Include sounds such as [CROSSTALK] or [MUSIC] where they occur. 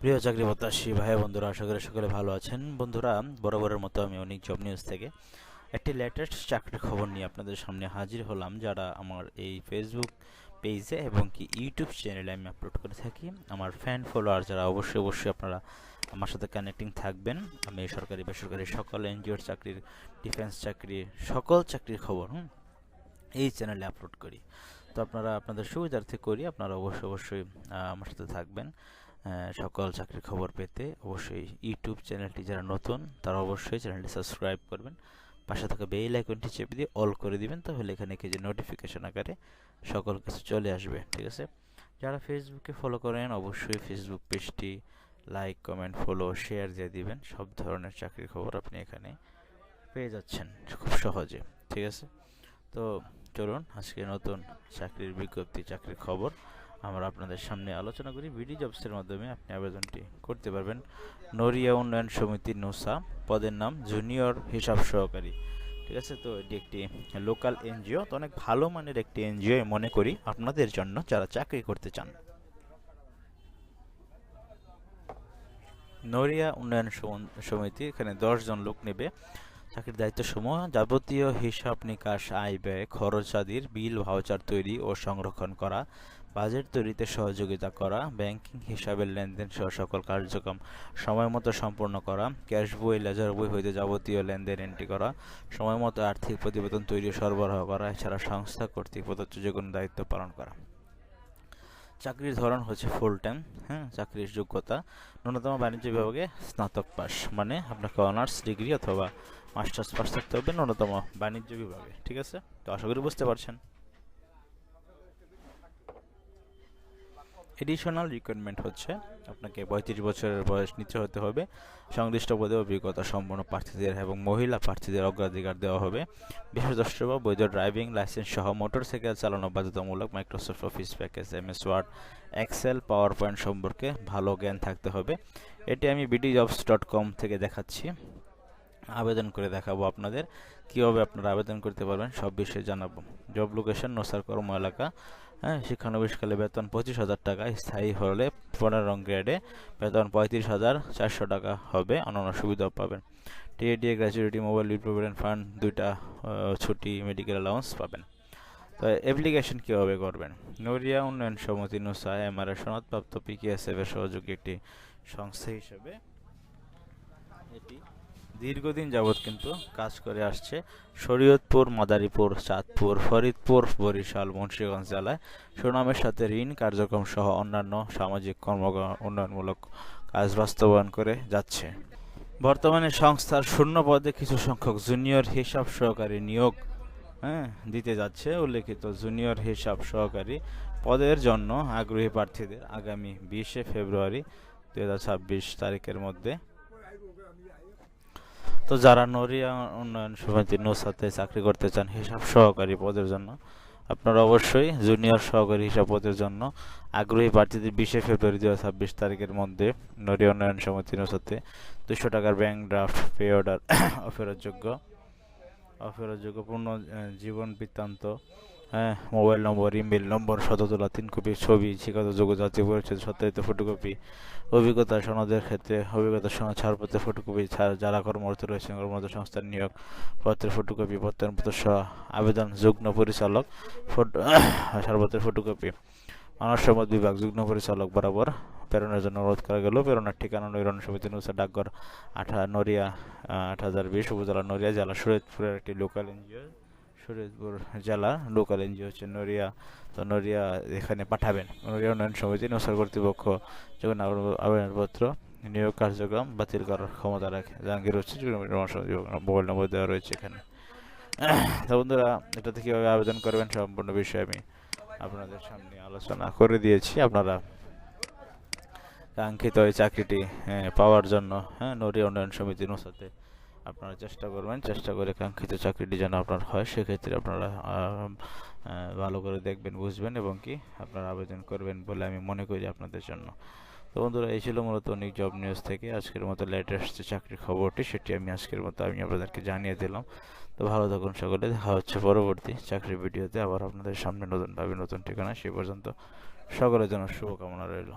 প্রিয় চাকরি প্রত্যাশী ভাই বন্ধুরা, আশা করি সকলে ভালো আছেন। বন্ধুরা, বরাবরের মতো আমি অনেক জব নিউজ থেকে একটি লেটেস্ট চাকরির খবর নিয়ে আপনাদের সামনে হাজির হলাম, যারা আমার এই ফেসবুক পেজে এবং কি ইউটিউব চ্যানেলে আমি আপলোড করে থাকি। আমার ফ্যান ফলোয়ার যারা অবশ্যই অবশ্যই আপনারা আমার সাথে কানেক্টিং থাকবেন। আমি সরকারি, বেসরকারি সকল এনজিওর চাকরির ডিফেন্স চাকরি সকল চাকরির খবর, হুম, এই চ্যানেলে আপলোড করি। তো আপনারা আপনাদের সুবিধার্থে করি, আপনারা অবশ্যই অবশ্যই আমার সাথে থাকবেন। সকল চাকরির খবর পেতে অবশ্যই ইউটিউব চ্যানেলটি যারা নতুন, তারা অবশ্যই চ্যানেলটি সাবস্ক্রাইব করবেন। পাশে থাকা বেল আইকনটি চেপে দিয়ে অল করে দিবেন, তাহলে এখানে কি যে নোটিফিকেশন আকারে সকল কিছু চলে আসবে, ঠিক আছে? যারা ফেসবুকে ফলো করেন, অবশ্যই ফেসবুক পেজটি লাইক কমেন্ট ফলো শেয়ার দিয়ে দিবেন। সব ধরনের চাকরির খবর আপনি এখানে পেয়ে যাচ্ছেন খুব সহজে, ঠিক আছে? তো চলুন, আজকে নতুন চাকরির বিজ্ঞপ্তি, চাকরির খবর। আমরা আপনাদের সামনে আলোচনা করি। বিডি জবসের মাধ্যমে আপনি আবেদনটি করতে পারবেন। নড়িয়া উন্নয়ন সমিতি নোসা, পদের নাম জুনিয়র হিসাব সহকারী। ঠিক আছে? তো এটি একটি লোকাল এনজিও। তো অনেক ভালো মানের একটি এনজিও মনে করি আপনাদের জন্য যারা চাকরি করতে চান। নড়িয়া উন্নয়ন সমিতি, এখানে জন লোক নেবে। চাকরির দায়িত্ব সমূহ যাবতীয় হিসাব নিকাশ, আয় ব্যয়, খরচ আদির বিল, ভাউচার তৈরি ও সংরক্ষণ করা বাজেট তৈরিতে সহযোগিতা করা, ব্যাংকিং হিসাবের লেনদেন সহ সকল কার্যক্রম সময় মতো সম্পন্ন করা, ক্যাশ বই, লেজার বই হইতে যাবতীয় লেনদেন এন্ট্রি করা, সময় মতো আর্থিক প্রতিবেদন তৈরি সরবরাহ করা, এছাড়া সংস্থা কর্তৃক প্রদত্ত যে কোনো দায়িত্ব পালন করা। চাকরির ধরন হচ্ছে ফুল টাইম হ্যাঁ চাকরির যোগ্যতা, ন্যূনতম বাণিজ্য বিভাগে স্নাতক পাস মানে আপনাকে অনার্স ডিগ্রি অথবা মাস্টার্স পাস থাকতে হবে ন্যূনতম বাণিজ্য বিভাগে, ঠিক আছে? তো আশা করি বুঝতে পারছেন। এডিশনাল রিকোয়ারমেন্ট হচ্ছে। আপনাকে পঁয়ত্রিশ বছরের বয়স নিচে হতে হবে। সংশ্লিষ্ট পদে অভিজ্ঞতা সম্পন্ন প্রার্থীদের এবং মহিলা প্রার্থীদের অগ্রাধিকার দেওয়া হবে। বিশেষ বা বৈধ ড্রাইভিং লাইসেন্স সহ মোটরসাইকেল চালানো বাধ্যতামূলক Microsoft Office package M S Word Excel PowerPoint সম্পর্কে ভালো জ্ঞান থাকতে হবে। এটি আমি বিডি জবস ডট কম থেকে দেখাচ্ছি। আবেদন করে দেখাবো আপনাদের। কীভাবে আপনারা আবেদন করতে পারবেন সব বিষয়ে জানাব। জব লোকেশন নোসার কর্ম এলাকা হ্যাঁ শিক্ষানবিশকালে বেতন পঁচিশ হাজার টাকা, স্থায়ী হলে পনেরো রং গ্রেডে, বেতন পঁয়ত্রিশ হাজার চারশো টাকা হবে, অন্যান্য সুবিধাও পাবেন। TA DA gratuity, mobile provident fund, দুইটা ছুটি, মেডিকেল অ্যালাউন্স পাবেন। তো অ্যাপ্লিকেশন কীভাবে করবেন? নড়িয়া উন্নয়ন সমিতি, নুসা এমআরএ সনদপ্রাপ্ত পিকেএসএফ এর সহযোগী একটি সংস্থা হিসেবে দীর্ঘদিন যাবৎ কিন্তু কাজ করে আসছে শরীয়তপুর, মাদারীপুর, চাঁদপুর, ফরিদপুর, বরিশাল, মুন্সিগঞ্জ জেলায়। সুনামের সাথে ঋণ কার্যক্রম সহ অন্যান্য সামাজিক কর্ম উন্নয়নমূলক কাজ বাস্তবায়ন করে যাচ্ছে। বর্তমানে সংস্থার শূন্য পদে কিছু সংখ্যক জুনিয়র হিসাব সহকারী নিয়োগ হ্যাঁ দিতে যাচ্ছে। উল্লেখিত জুনিয়র হিসাব সহকারী পদের জন্য আগ্রহী প্রার্থীদের আগামী বিশে ফেব্রুয়ারি দু হাজার ছাব্বিশ তারিখের মধ্যে তো যারা নড়িয়া উন্নয়ন সমিতি নোসাতে চাকরি করতে চান, হিসাব সহকারী পদের জন্য, আপনারা অবশ্যই জুনিয়র সহকারী হিসাব পদের জন্য আগ্রহী প্রার্থীদের বিশে ফেব্রুয়ারি দু ছাব্বিশ তারিখের মধ্যে নড়িয়া উন্নয়ন সমিতি নোসাতে দুশো টাকার ব্যাংক ড্রাফট পে অর্ডার অফেরতযোগ্য অফেরতযোগ্য পূর্ণ জীবন বৃত্তান্ত হ্যাঁ মোবাইল নম্বর ইমেল নম্বর, শততলা তিন কপি ছবি, শিক্ষাগত যোগ্য জাতীয় পরিচয়, সত্যায়িত ফটোকপি, অভিজ্ঞতা, সনদের ক্ষেত্রে অভিজ্ঞতা সনদ, ছাড়পত্রের ফটোকপি যারা কর্মরত রয়েছেন, কর্মরত সংস্থার নিয়োগ পত্রের ফটোকপি, প্রত্যয়নপত্র সহ আবেদন, যুগ্ম পরিচালক ফটো, [COUGHS] ছাড়পত্রের ফটোকপি। মানব সম্পদ বিভাগ, যুগ্ম পরিচালক বরাবর প্রেরণের জন্য অনুরোধ করা গেল। প্রেরণার ঠিকানা নৈরণ সমিতি নুসা, ডাকঘর আঠা, নড়িয়া আট হাজার বিশ, উপজেলা নড়িয়া, জেলা শরীয়তপুরের একটি লোকাল এনজিও শরীয়তপুর জেলা লোকাল এনজিও হচ্ছে নড়িয়া। তো নড়িয়া এখানে পাঠাবেন। নড়িয়া উন্নয়ন সমিতি, নসার কর্তৃপক্ষ যখন আবেদনপত্র, নিয়োগ কার্যক্রম বাতিল করার ক্ষমতা রাখে। জাহাঙ্গীর হচ্ছে মোবাইল নম্বর দেওয়া রয়েছে এখানে। তো বন্ধুরা, এটাতে কীভাবে আবেদন করবেন সম্পূর্ণ বিষয়ে আমি আপনাদের সামনে আলোচনা করে দিয়েছি। আপনারা কাঙ্ক্ষিত এই চাকরিটি পাওয়ার জন্য হ্যাঁ নড়িয়া উন্নয়ন সমিতি নোসাতে আপনারা চেষ্টা করবেন, চেষ্টা করে কাঙ্ক্ষিত চাকরিটি যেন আপনার হয়, সেক্ষেত্রে আপনারা ভালো করে দেখবেন, বুঝবেন এবং কি আপনারা আবেদন করবেন বলে আমি মনে করি আপনাদের জন্য। তো বন্ধুরা, এই ছিল মূলত অনেক জব নিউজ থেকে। আজকের মতো লেটেস্ট যে চাকরির খবরটি, সেটি আমি আজকের মতো আমি আপনাদেরকে জানিয়ে দিলাম। তো ভালো থাকুন সকলে, দেখা হচ্ছে পরবর্তী চাকরির ভিডিওতে। আবার আপনাদের সামনে নতুনভাবে নতুন ঠিকানা সে পর্যন্ত সকলের জন্য শুভকামনা রইল।